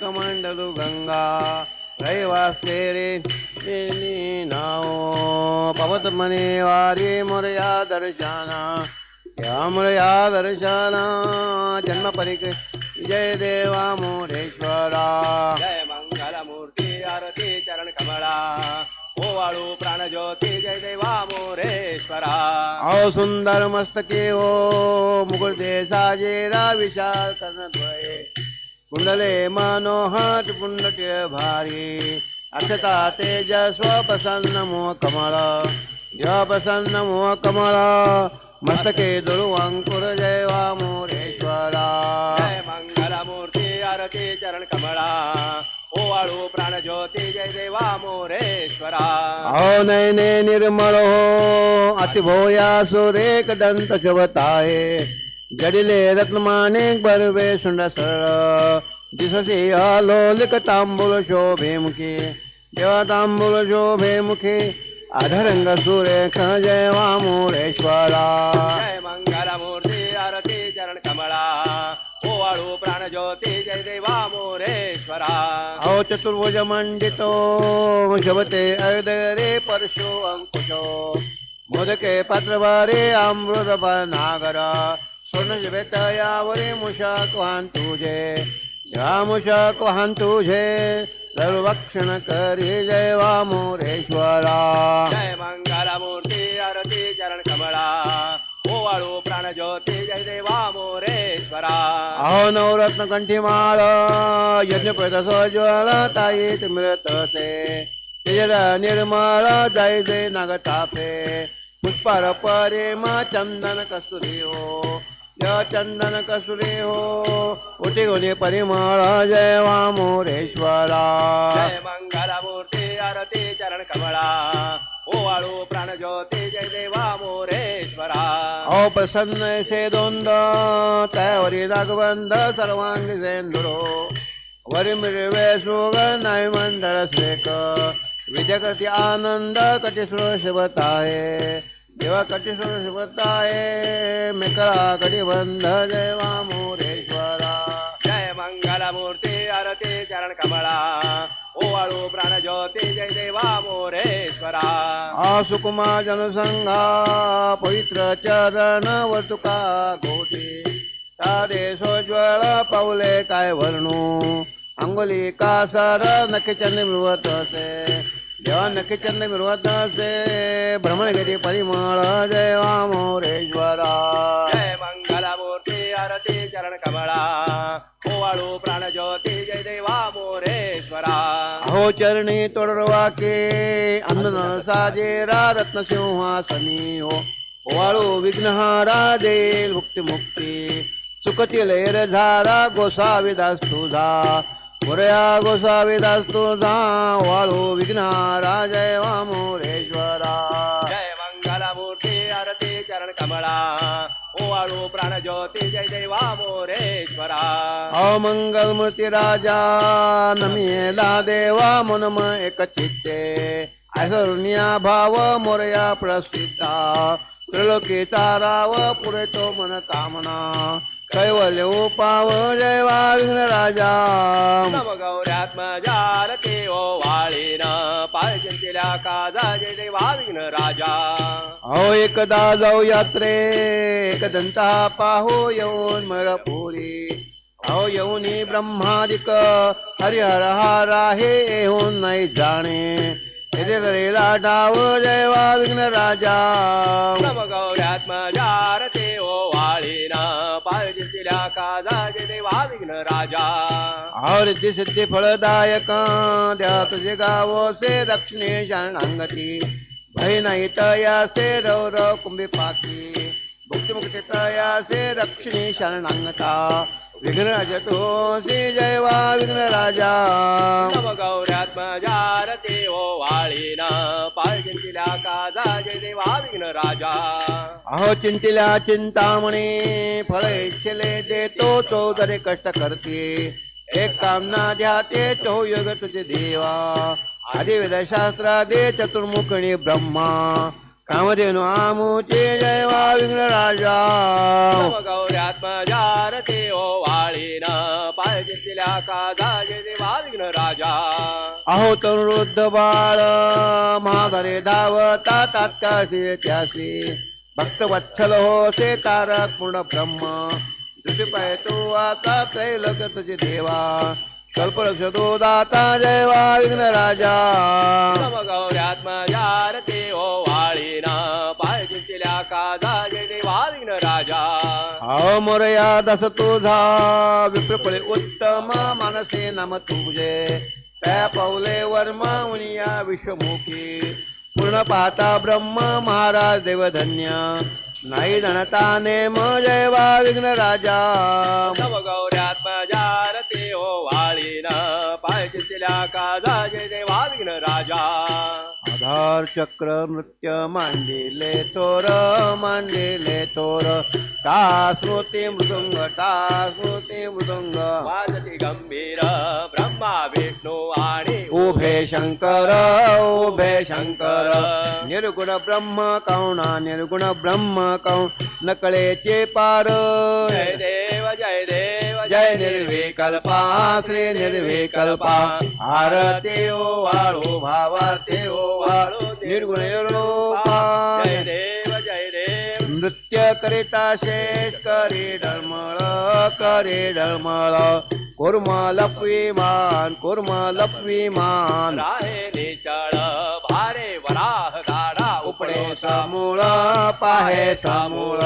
कमंडलू गंगा रैवास्ते रे नाव पवत मने वारी मोरया दर्शना या मोरया दर्शना जन्म परिक जय देवा मोरेश्वरा जय मंगल मूर्ती आरती चरण कमळा ओवाळू प्राणज्योती जय देवा मोरेश्वरा अहो सुंदर मस्तके हो मुकुटे साजेरा विशाल कर्णद्वये कुंडले मनोहर पुंडटे भारी। अक्षता तेजस्व प्रसन्न मोह कमळ। जय प्रसन्न मोह कमळ। मस्तके दुर्वांकुर जय वा मोरेश्वरा। जय मंगल मूर्ती आरती चरण कमळा। ओवाळू प्राणज्योती जय देवा मोरेश्वरा। अहो नयने निर्मळ हो अतिभोया सुरेख दंत शवताये जडिले रत्नमाने बरवे सुंड सरळ दिससे अलोलिक तांबूल शोभे मुखे. देवा तांबूल शोभे मुखे. अधरंग सुरेख जय वामुरेश्वरा. जय मंगल मूर्ती आरती चरण कमळा ओवाळू प्राणज्योती जय देवा मोरेश्वरा अहो चतुर्भुज मंडितो. शबते अदरे परशो अंकुशो. मोदके पात्रवारे अमृत नागर सोन यावरे मुषाक वाहन तुझे. या मुषाक वाहन तुझे. सर्वक्षण करी जय वामोरेश्वरा जय मंगल मूर्ती आरती चरण कमळा ओवाळू प्राणज्योती जय देवा मोरेश्वरा. अहो नवरत्न कंठीमाळ यज्ञ ज्वल ताईत मिळतसे तेजर निर्मळ जय जय नागतापे. पुष्पार परेम चंदन कस्तुरी हो. य चंदन कस्तुरी हो उठी गुणी परिमळ जय वामोरेश्वरा. जय मंगल मूर्ती आरती चरण कमळा ओवाळू प्राणज्योती जय देवा मोरेश्वरा अहो प्रसन्न से दोंद त्यावरी रागबंध सर्वांगी सेंदुरो. वरी मिळवे सुग नाही मंडळ श्रेक विजय आनंद कटी शिवत आहे. देवा कटी आहे. मेकळा कटी बंध जय वामोरेश्वरा जय मंगल मूर्ती आरती चरण कमळा. ओवाळू प्राणज्योती जय देवा मोरेश्वरा. आसुकुमा जनसंघा पवित्र चरण वतुका गोटी. तारे सोज्वळ पाऊले काय वर्णू अंगुली नखचंद मिळवत असे देवा नखचंद मिळवत असे भ्रमणगिरी परिमळ जय वामोरेश्वरा। जय मंगल मूर्ती आरती चरण कमळा ओवाळू प्राणज्योती जय देवा मोरेश्वरा। अहो चरणी तोडरवाके अंदन साजेरा रत्न सिंहासनी हो। वाळू विघ्नहारा देईल मुक्ती मुक्ती सुखती लैर झारा गोसाविदास मुरया गोसाविदास तुझा वाळू विघ्नहारा जय वामोरेश्वरा जय मंगल मूर्ती आरती चरण कमळा ओवाळू प्राणज्योती जय देवा मोरेश्वरा। अहो मंगलमूर्ती राजा नमिला देवा मनम एक चित्ते। ऐसरुनिया भाव मोरया प्रसिद्धा। त्रिलोकी ताराव पुरेतो मन कामना। कैवल्य उपाव जय विघ्न राजा। गौऱ्यात्मजारते ओ वाळीन पाळजंतीला काजा जय देवा विघ्न राजा। अहो एकदा जाऊ यात्रे एक दंता पाहू येऊन मरपुरी अहो येऊनी ब्रह्मादिक हरिहर हार आहे येऊन नाही जाणे। येथे करेला डाव जय विघ्न राजा नम गौऱ्यात्मजारते ओ वाळीन पाळजंतीला काजा जय देवा विघ्न राजा अहो रिद्धी सिद्धी फळदायक द्या तुझे गाव से दक्षिणे शरणांगती भय नाही तयासे रव रव कुंभी पाकी मुक्ती मुक्ती तयासे रक्षिणी शरणांगता विघ्नराज तो श्री जय वा विघ्न राजा नम गौऱ्यात्मजारते ओ वाळीन. पाळजंतीला काजा जय देवा विघ्न राजा अहो चिंतिल्या चिंतामणी फळ इच्छिले देतो तो जरे कष्ट करते. एक कामना ध्याते तो योग तुझे देवा. आदि वेद शास्त्रा दे चतुर्मुखणी ब्रह्मा. कामधेनु आमुचे जय वा विघ्न राजा गौऱ्यात्मजारते ओ वाळीन पाहिजे तिला काजा जय देवा विघ्न राजा? अहो तरुद्ध बाळ महाधरे धावता तात्काशी त्यासी भक्त वत्सल हो से तारक पूर्ण ब्रह्म. तुझे पाय तो आता त्रैलोक तुझे देवा. कल्पलक्ष तो दाता जय वा विघ्न राजा गौऱ्यात्मजारते ओ वाळीन पाहिजे तिला काजा जय देवा विघ्न राजा अहो मोरया दस तुझा विप्रपळे उत्तम मानसे नाम तुझे। त्या पाऊले वर्मा मुनिया विश्वमुखी। पूर्ण पाहता ब्रह्म महाराज देवधन्य। नाही जणता नेम जय वा विघ्न राजा. नव ते ओ वाळीन. पाहिजे तिला काजा जे देवा विघ्न राजा. आधार चक्र नृत्य मांडिले तोर मांडिले तोर ता श्रोते मृदुंग ता श्रोते मृदुंग. वाजती गंभीर ब्रह्मा विष्णू आणि उभे शंकर उभे शंकर. निर्गुण ब्रह्म कौणा निर्गुण ब्रह्म कौण नकळेचे पार. जय देव जय देव जय निर्विकल्पा श्री निर्विकल्पा. आरती ओ वाळू भावार्थे ओ निर्गुण रूपा जय देव जय देव. नृत्य करिता शेष करी ढळमळ करी ढळमळ कुर्म लपविमान कुर्म लपविमान राहे निचळ भारे वराह गाडा उपडे समूळ पाहे समूळ.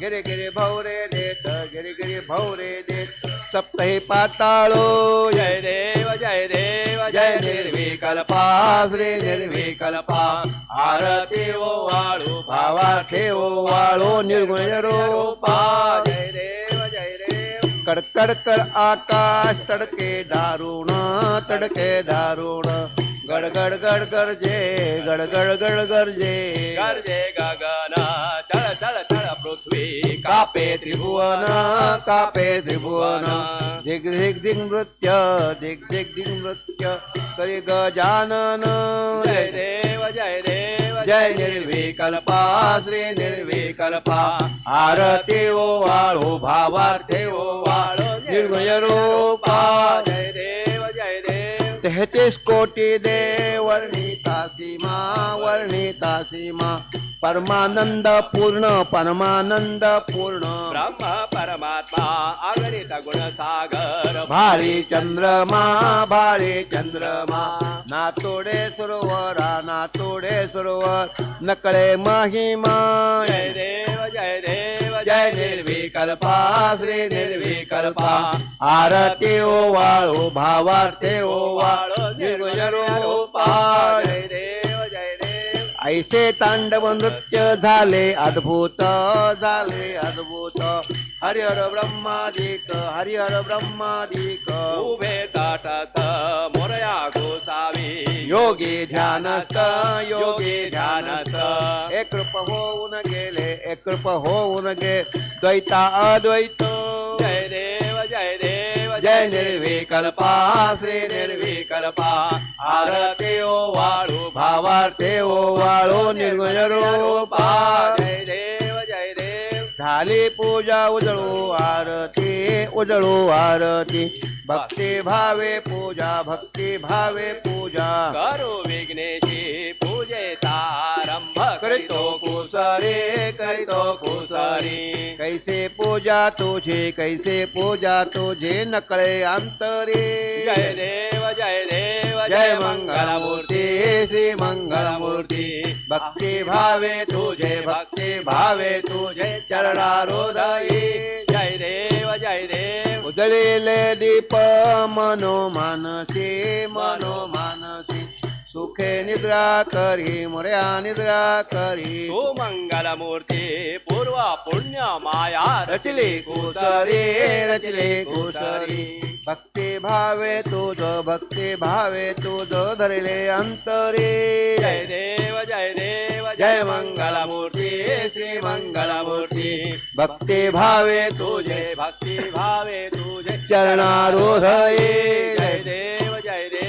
गिरे गिरे भवरे देत गिरे गिरे भवरे देत. सप्तही पाताळो. जय देव जय देव. जय निर्विकल्पा श्री निर्विकल्पा। आरती ओ वाळू भावार्थे ओ वाळू निर्गुण रूपा। जय देव जय देव। कडकड आकाश तडके दारुण तडके दारुण। गडगड गड गरजे गडगड गड गरजे गर्जे गगन चळ चळ चळ पृथ्वी कापे त्रिभुवन कापे त्रिभुवन. दिग दिग दिग नृत्य दिग दिग दिग नृत्य. करी गजानन जय देव जय देव जय निर्विकल्पा श्री निर्विकल्पा. आरती ओ वाळू भावार्थे ओ वाळू निर्गुण रूपा. जय देव. तेहतीस कोटी देव वर्णिता सीमा वर्णिता सीमा परमानंद पूर्ण परमानंद पूर्ण। ब्रह्म परमात्मा अगणित गुणसागर। भारी चंद्रमा भारी चंद्रमा नातोडे सरोवरा नातोडे सरोवर नकळे महिमा। जय देव जय देव जय निर्विकल्पा श्री निर्विकल्पा। आरती ओ वाळू भावार्थे ओ वाळू ऐसे तांडव नृत्य झाले अद्भुत झाले अद्भुत. हरिहर ब्रह्मादिक हरिहर ब्रह्मादिक। उभे ताटत मोरया गोसावी। योगी ध्यानस्थ योगी ध्यानस्थ एक कृप होऊन गेले एक कृप होऊन गे द्वैता अद्वैत। जय देव जय देव जय निर्विकल्पा श्री निर्विकल्पा। आरती ओ वाळू भावार्थे ओ वाळू निर्गुण रूपा। झाले पूजा उजळू आरती उजळू आरती. भक्ती भावे पूजा भक्ती भावे पूजा. करो विघ्नेशी पूजे करीतो कुसरे करीतो कुसरी कैसे पूजा तुझे कैसे पूजा तुझे नकळे अंतरे. जय देव जय देव जय मंगलमूर्ती. श्री मंगलमूर्ती. भक्ती भावे तुझे भक्ती भावे तुझे चरणारोदयी. जय देव जय देव. उजळलेले दीप मनो मानसी मनो मानसी सुखे निद्रा करी मोर्या निद्रा करी. तू मंगलमूर्ती पूर्व पुण्य माया रचले कुसरी रचले कुसरी. भक्ती भावे तुझ भक्ती भावे तुझ धरले अंतरे. जय देव जय देव जय मंगलमूर्ती श्री मंगलमूर्ती भक्ती भावे तुझे. भक्ती भावे तुझे. चरणारोधये जय देव जय देव.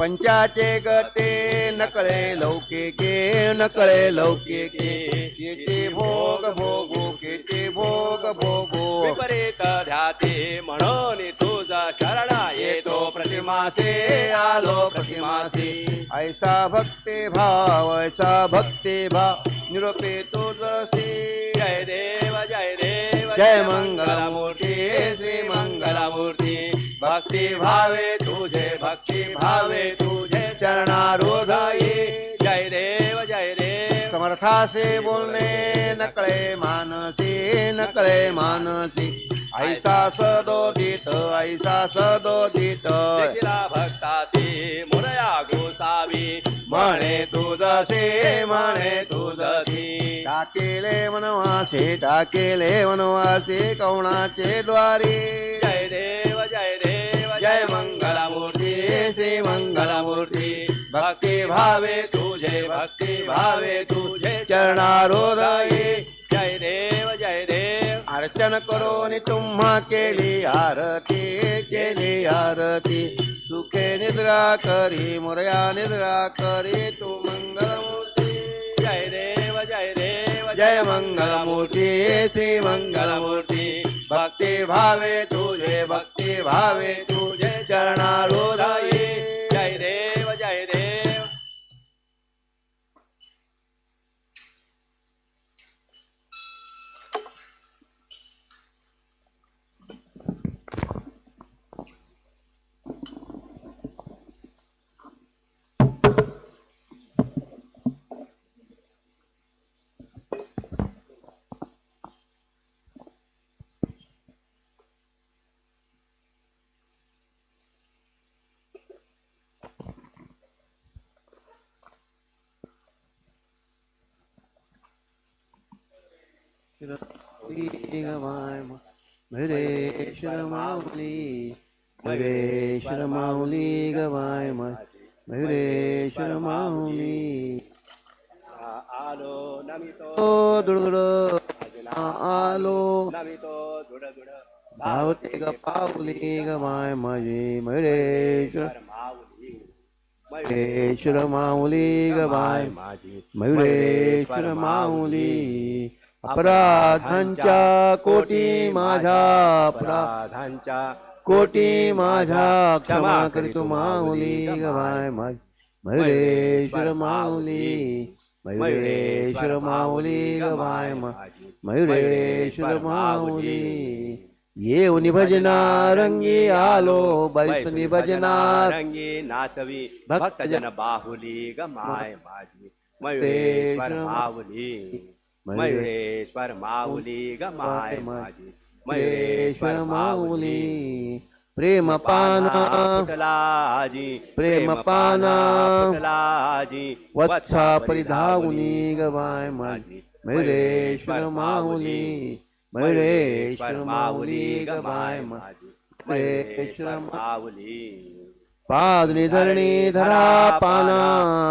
पंचाचे गते नकळे लौकिके नकळे लौकिके केचे भोग भोगू केचे भोग भोगू. विपरीत ध्याते म्हणून तुझा शरण येतो. प्रतिमासे प्रतिमासे आलो प्रतिमासे. ऐसा भक्ती भाव ऐसा भक्ती भाव. निरोपे तुझसी जय देव जय देव जय मंगलमूर्ती श्री मंगलमूर्ती. भक्ती भावे तुझे भक्ती भावे तुझे चरणारोधाई जय देव जय देव। समर्थासे बोलणे नकळे मानसी नकळे मानसी। ऐसा सदोदित ऐसा सदोदित। म्हणे तुझसे म्हणे तुझसी टाकेले वनवासे टाकेले वनवासे कवणाचे द्वारे. जय देव जय देव जय मंगलमूर्ती श्री मंगलमूर्ती. भक्ती भावे तुझे भक्ती भावे तुझे चरणारोदये जय देव जय देव अर्चन करून तुम्हा केली आरती केली आरती. सुखे निद्रा करी मोरया निद्रा करी तू मंगलमूर्ती. जय देव जय देव जय मंगलमूर्ती श्री मंगलमूर्ती. भक्ती भावे तुझे भक्ती भावे तुझे चरणारोदये जय देव जय देव मयुरेश्वर माऊली मयुरेश्वर माऊली गवाय मयुरेश्वर माऊली आलो नमितो ओ दुडदुड आलो नमितो धुड भावते ग पाऊली गवाय माझी मयुरेश्वर मयुरेश्वर माऊली गवाय माझी मयुरेश्वर माऊली अपराधांच्या कोटी माझा अपराधांच्या कोटी माझ्या क्षमा करीतो माऊली गवाय माझ मयुरेश्वर माऊली मयुरेश्वर माऊली गवाय मा मयुरेश्वर माऊली। येऊन भजना रंगी आलो बैसनी भजना रंगी नाचवी भक्तजन बाहुली गमाय माझी मयुरेश्वर माऊली। मयुरेश्वर माऊली गमाय माझी. मयुरेश्वर माऊली. प्रेम पाना. फुटलाजी प्रेम पाना वत्सा परिधावनी गवाय माझी. मयुरेश्वर माऊली. मयुरेश्वर माऊली गवाय माझी. मयुरेश्वर माऊली. पादनी धरणी धरा पाना.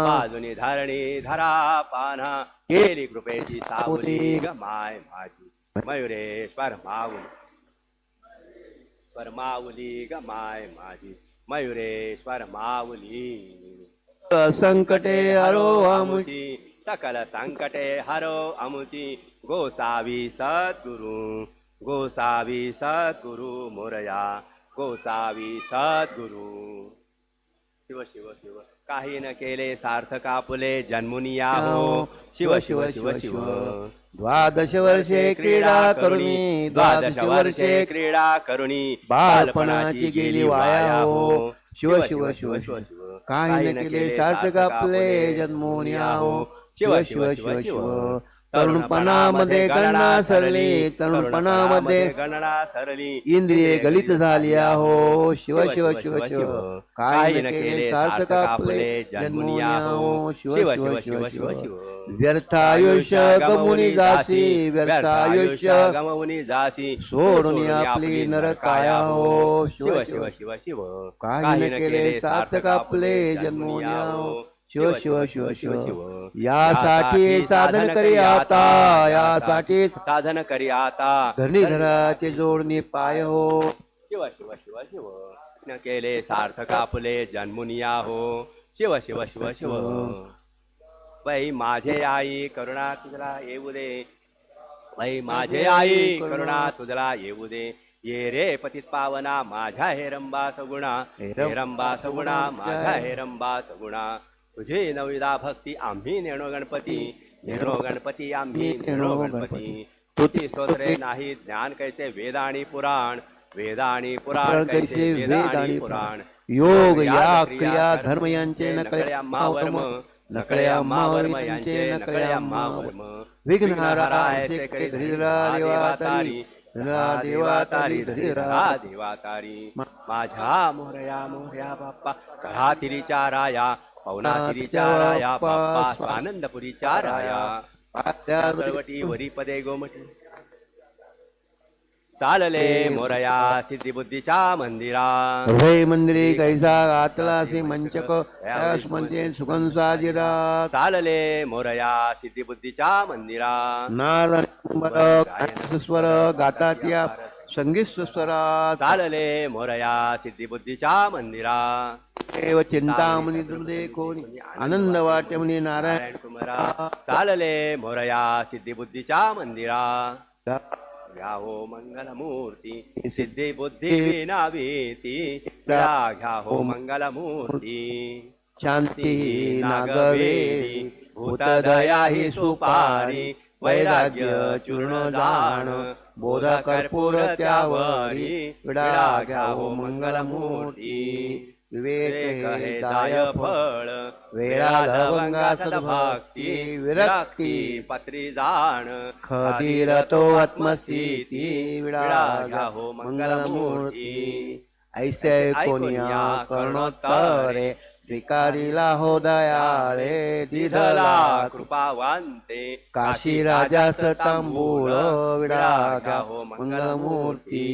बाजूनी धरणी धरा पाना. केली कृपेची सावली गमाय माझी मयुरेश्वर माऊली पर माऊली गमाय माझी मयुरेश्वर माऊली संकटे हरो अमुची सकल संकटे हरो अमुची गोसावी सद्गुरु गोसावी सद्गुरु मोरया गोसावी सद्गुरु शिव शिव शिव काही न केले सार्थक आपुले जन्मुनिया हो शिव शिव शिव शिव द्वादश वर्षे क्रीडा करुणी द्वादश वर्षे क्रीडा करुणी बालपणाची गेली वाया हो शिव शिव शिव शिव काही न केले सार्थक आपले जन्मोनिया हो शिव शिव शिव शिव तरुणपणामध्ये गणना सरली तरुणपणामध्ये गणना सरली इंद्रिये गलित झाली हो शिव शिव शिव शिव न केले सार्थक आपले जन्मोनिया हो शिव शिव शिव शिव व्यर्थ आयुष्य गमुनी जासी व्यर्थ आयुष्य गमवून जासी सोडून आपली नरकाया हो शिव शिव शिव शिव न केले सार्थक आपले जन्मोनिया हो शिव शिव शिव शिव यासाठी साधन करी आता यासाठी साधन करी आता. धरणीधराचे जोडणी पाय हो. शिव शिव शिव शिव. केले सार्थक आपले जन्मुनिया हो शिव शिव शिव शिव. बाई माझे आई करुणा तुझला येऊ दे. बाई माझे आई करुणा तुझला येऊ दे. ये रे पतित पावना माझ्या हेरंबा सगुणा हेरंबा सगुणा माझ्या हेरंबा सगुणा तुझी नविदा भक्ती आम्ही नेणो गणपती नेणो गणपती आम्ही नेणो गणपती. स्तुती स्तोत्रे नाही ज्ञान कैसे वेद आणि पुराण वेद आणि पुराण कैसे वेद आणि पुराण. योग या क्रिया धर्म यांचे नकळे अम्मा वर्म नकळे अम्मा वर्म यांचे नकळे अम्मा वर्म विघ्नहारा ऐसे करी धरिद्रा देवातारी धरा देवातारी धरिद्रा देवातारी माझ्या मोरया मोरया बाप्पा करा तिरीच्या राया. पवना तिरीच्या राया बाप्पा कळवटी वरी पदे गोमटी चालले मोरया सिद्धिबुद्धीच्या मंदिरा। हृदय मंदिरे कैसा घातलासी मंचक म्हणजे सुगन साजिरा। चालले मोरया सिद्धिबुद्धीच्या मंदिरा। नारायण स्वर गातात या संगीत स्वरात चालले मोरया सिद्धिबुद्धीच्या मंदिरा। देव चिंतामणी दुर्दे कोणी आनंद वाटे म्हणे नारायण कुमारा। चालले मोरया सिद्धिबुद्धीच्या मंदिरा। घ्या हो मंगलमूर्ती सिद्धी बुद्धी विनावीती घ्या घ्या हो मंगलमूर्ती। शांती नागवेली भूतदया ही सुपारी। वैराग्य चूर्ण जाण बोध कर्पूर त्यावरी। विडा घ्या हो मंगलमूर्ती। विवेक हे जाय फळ। वेळा लवंगा सद्भक्ती विरक्ती। पत्री जाण खदीर तो आत्मस्थिती विडा घ्या हो मंगलमूर्ती ऐसे कोनिया करणोत्तरे स्वीकारिला हो दयाळे दिधला कृपावांते। काशी राजा सतांबूळ विडा घ्या हो मंगलमूर्ती।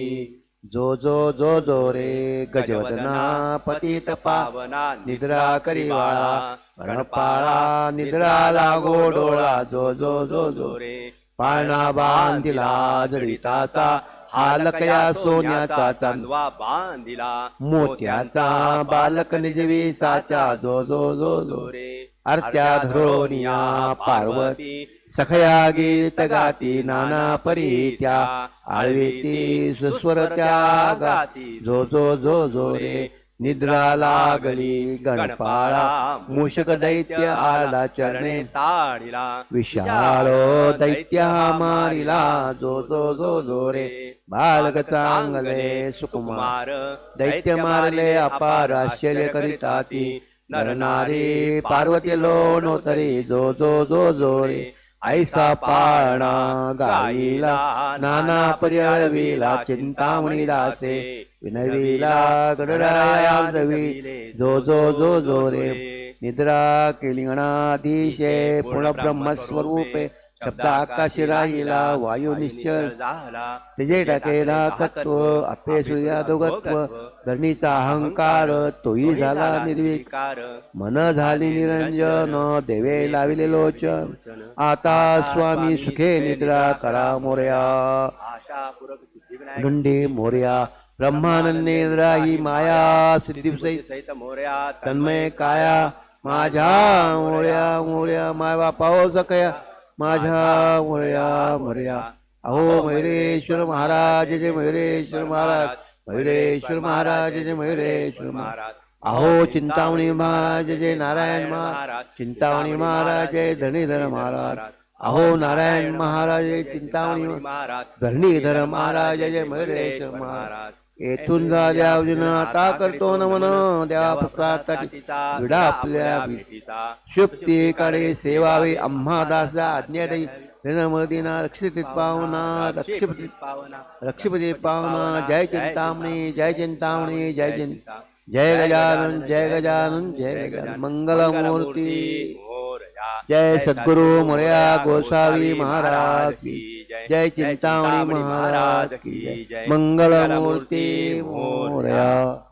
जो जो जो जो रे गजवदना पतित पावन निद्रा करीवाळा गणपाळा निद्रा लागो डोळा जो जो जो जो रे. पाळणा बांधिला जडिताचा हालकया सोन्याचा चांद चांदवा बांधिला मोत्याचा बालक निजवी साचा जो जो जो जो रे. अर्त्या धरोनिया पार्वती सखया गीत गाती नाना परी त्या आळवीती सुस्वर त्या गाती. जो जो जो जो रे निद्रा लागली गणपाळा मूषक दैत्य आला चरणे ताडिला विशाळ दैत्य हा मारिला. जो जो जो जो रे बालक चांगले सुकुमार. दैत्य मारले अपार आश्चर्य करिता ती नर नारी पार्वती लोणोतरी जो जो जो जो रे ऐसा पाळणा गाईला नाना पर्याळविला चिंतामणी दासे विनविला गडराया रवी जो जो जो जो रे. निद्रा किलिंगणाधीशे पुण पूर्ण ब्रह्मस्वरूपे. शब्द आकाशी राहिला वायू निश्चल तेजे टाकेला तत्व आपे सूर्या दोगत्व धरणीचा अहंकार तोही झाला निर्विक कार मन झाली निरंजन देवे लाविले लोचन. आता स्वामी सुखे निद्रा करा मोर्या. दंडे मोर्या. ब्रह्मानंदे निद्रा ही माया सिद्धी सहित मोर्या. तन्मय काया माझ्या मोर्या मोर्या. माय बापाओ सकया. माझ्या मोर्या मोर्या अहो मयुरेश्वर महाराज जय मयुरेश्वर महाराज. मयुरेश्वर महाराज. जय मयुरेश्वर महाराज. अहो चिंतामणी महाराज जय नारायण महाराज. चिंतामणी महाराज जय धरणीधर महाराज. अहो नारायण महाराज जय चिंतामणी महाराज. धरणीधर महाराज जय मयुरेश्वर महाराज. येथून झाल्या आता करतो नमन. देवा प्रसाद विडा आपल्या भेटीचा. शुक्ती कडे सेवावे. आम्हा दासा आज्ञा देई ऋणमदीना रक्षित पावना. रक्षपती पावना. रक्षपती पावना. जय चिंतामणी. जय चिंतामणी. जय चिंता जय गजानन. जय गजानन. जय गजानन. मंगलमूर्ती. जय सद्गुरु मोरया गोसावी महाराज की। जय चिंतामणी महाराज की। जय मंगलमूर्ती मोरया।